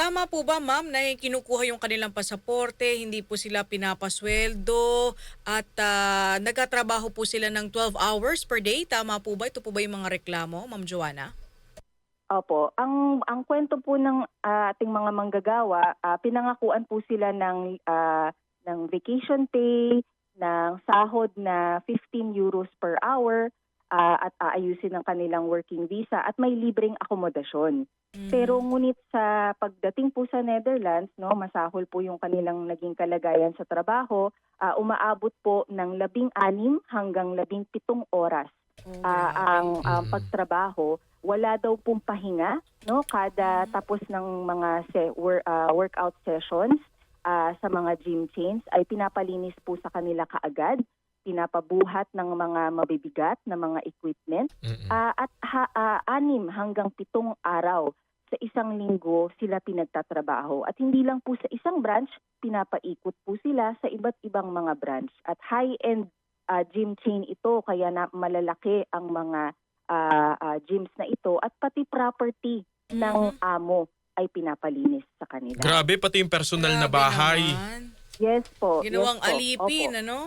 tama po ba ma'am na kinukuha yung kanilang pasaporte, hindi po sila pinapasweldo at ah, nagkatrabaho po sila ng 12 hours per day? Tama po ba? Ito po ba yung mga reklamo, Ma'am Joanna? Opo, ang ang kwento po ng ah, ating mga manggagawa, ah, pinangakuan po sila ng ah, ng vacation pay, ng sahod na 15 euros per hour ah, at aayusin ang kanilang working visa at may libreng akomodasyon. Mhm. Pero ngunit sa pagdating po sa Netherlands, no, masahol po yung kanilang naging kalagayan sa trabaho, ah, umaabot po ng labing anim hanggang labing pitong oras grabe. ang Mm. pagtrabaho wala daw pong pahinga no kada tapos ng mga se- wor- ah, workout sessions ah, sa mga gym chains ay pinapalinis po sa kanila kaagad pinapabuhat ng mga mabibigat na mga equipment. Ah, at ha- ah, anim hanggang pitong araw sa isang linggo sila pinagtatrabaho at hindi lang po sa isang branch pinapaikot po sila sa iba't ibang mga branch at high-end ah, gym chain ito kaya na malalaki ang mga ah, ah, gyms na ito at pati property ng amo ay pinapalinis sa kanila. Grabe, pati yung personal na Grabe bahay. naman. Yes po. Ginawang yes po. alipin, Opo. ano?